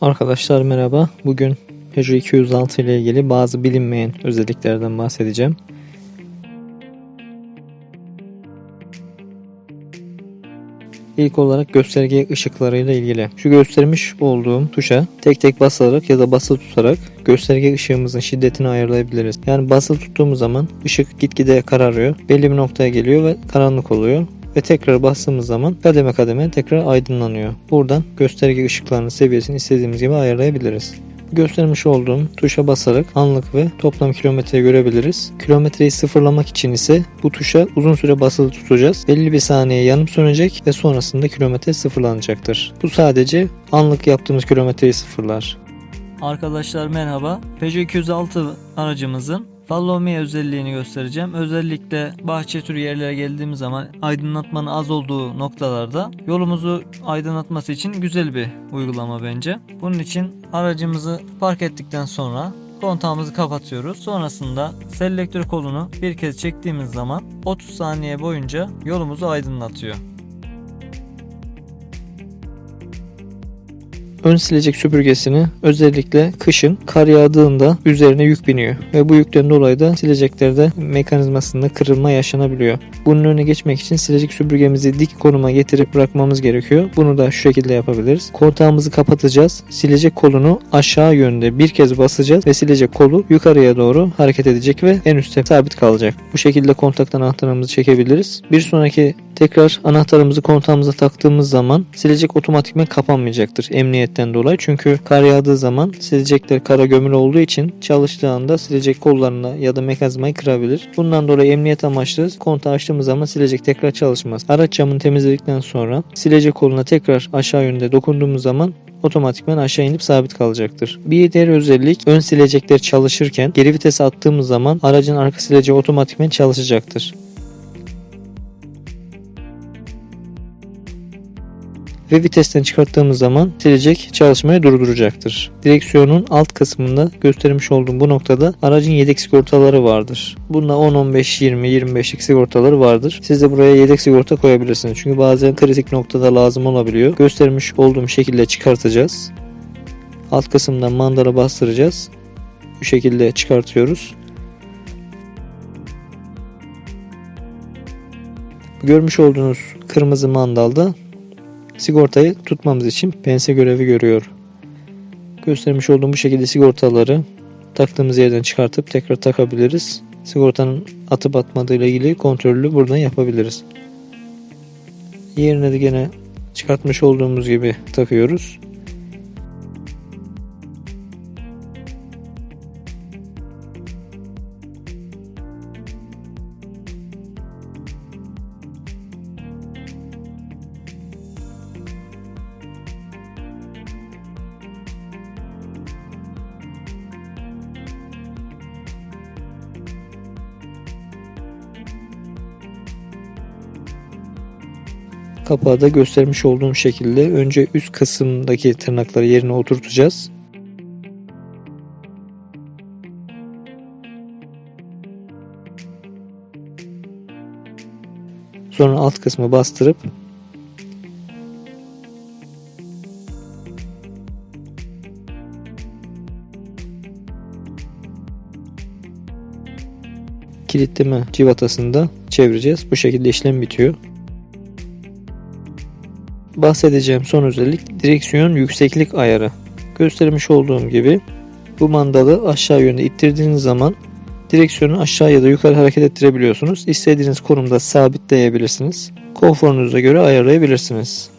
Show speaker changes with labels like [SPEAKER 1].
[SPEAKER 1] Arkadaşlar merhaba. Bugün Peugeot 206 ile ilgili bazı bilinmeyen özelliklerden bahsedeceğim. İlk olarak gösterge ışıklarıyla ilgili. Şu göstermiş olduğum tuşa tek tek basarak ya da basılı tutarak gösterge ışığımızın şiddetini ayarlayabiliriz. Yani basılı tuttuğumuz zaman ışık gitgide kararıyor. Belli bir noktaya geliyor ve karanlık oluyor ve tekrar bastığımız zaman kademe kademe tekrar aydınlanıyor. Buradan gösterge ışıklarının seviyesini istediğimiz gibi ayarlayabiliriz. Göstermiş olduğum tuşa basarak anlık ve toplam kilometre görebiliriz. Kilometreyi sıfırlamak için ise bu tuşa uzun süre basılı tutacağız. Belli bir saniye yanıp sönecek ve sonrasında kilometre sıfırlanacaktır. Bu sadece anlık yaptığımız kilometreyi sıfırlar.
[SPEAKER 2] Arkadaşlar merhaba. Peugeot 206 aracımızın Follow Me özelliğini göstereceğim. Özellikle bahçe türü yerlere geldiğimiz zaman aydınlatmanın az olduğu noktalarda yolumuzu aydınlatması için güzel bir uygulama bence. Bunun için aracımızı park ettikten sonra kontağımızı kapatıyoruz. Sonrasında selektör kolunu bir kez çektiğimiz zaman 30 saniye boyunca yolumuzu aydınlatıyor.
[SPEAKER 1] Ön silecek süpürgesini özellikle kışın kar yağdığında üzerine yük biniyor ve bu yükten dolayı da sileceklerde mekanizmasında kırılma yaşanabiliyor. Bunun önüne geçmek için silecek süpürgemizi dik konuma getirip bırakmamız gerekiyor. Bunu da şu şekilde yapabiliriz. Kontağımızı kapatacağız. Silecek kolunu aşağı yönde bir kez basacağız ve silecek kolu yukarıya doğru hareket edecek ve en üstte sabit kalacak. Bu şekilde kontaktan anahtarımızı çekebiliriz. Bir sonraki tekrar anahtarımızı kontağımıza taktığımız zaman silecek otomatikman kapanmayacaktır emniyetten dolayı. Çünkü kar yağdığı zaman silecekler kara gömülü olduğu için çalıştığı anda silecek kollarına ya da mekanizmayı kırabilir. Bundan dolayı emniyet amaçlı kontağı açtığımız zaman silecek tekrar çalışmaz. Araç camını temizledikten sonra silecek koluna tekrar aşağı yönde dokunduğumuz zaman otomatikman aşağı inip sabit kalacaktır. Bir diğer özellik ön silecekler çalışırken geri vites attığımız zaman aracın arka sileceği otomatikman çalışacaktır. Ve vitesten çıkarttığımız zaman silecek çalışmayı durduracaktır. Direksiyonun alt kısmında göstermiş olduğum bu noktada aracın yedek sigortaları vardır. Bunda 10, 15, 20, 25'lik sigortaları vardır. Siz de buraya yedek sigorta koyabilirsiniz. Çünkü bazen kritik noktada lazım olabiliyor. Göstermiş olduğum şekilde çıkartacağız. Alt kısımdan mandala bastıracağız. Bu şekilde çıkartıyoruz. Görmüş olduğunuz kırmızı mandalda sigortayı tutmamız için pense görevi görüyor. Göstermiş olduğum bu şekilde sigortaları taktığımız yerden çıkartıp tekrar takabiliriz. Sigortanın atıp atmadığı ile ilgili kontrolü buradan yapabiliriz. Yerine de gene çıkartmış olduğumuz gibi takıyoruz. Kapağı da göstermiş olduğum şekilde önce üst kısımdaki tırnakları yerine oturtacağız. Sonra alt kısmı bastırıp kilitleme civatasını da çevireceğiz. Bu şekilde işlem bitiyor. Bahsedeceğim son özellik direksiyon yükseklik ayarı. Göstermiş olduğum gibi bu mandalı aşağı yönde ittirdiğiniz zaman direksiyonu aşağı ya da yukarı hareket ettirebiliyorsunuz. İstediğiniz konumda sabitleyebilirsiniz. Konforunuza göre ayarlayabilirsiniz.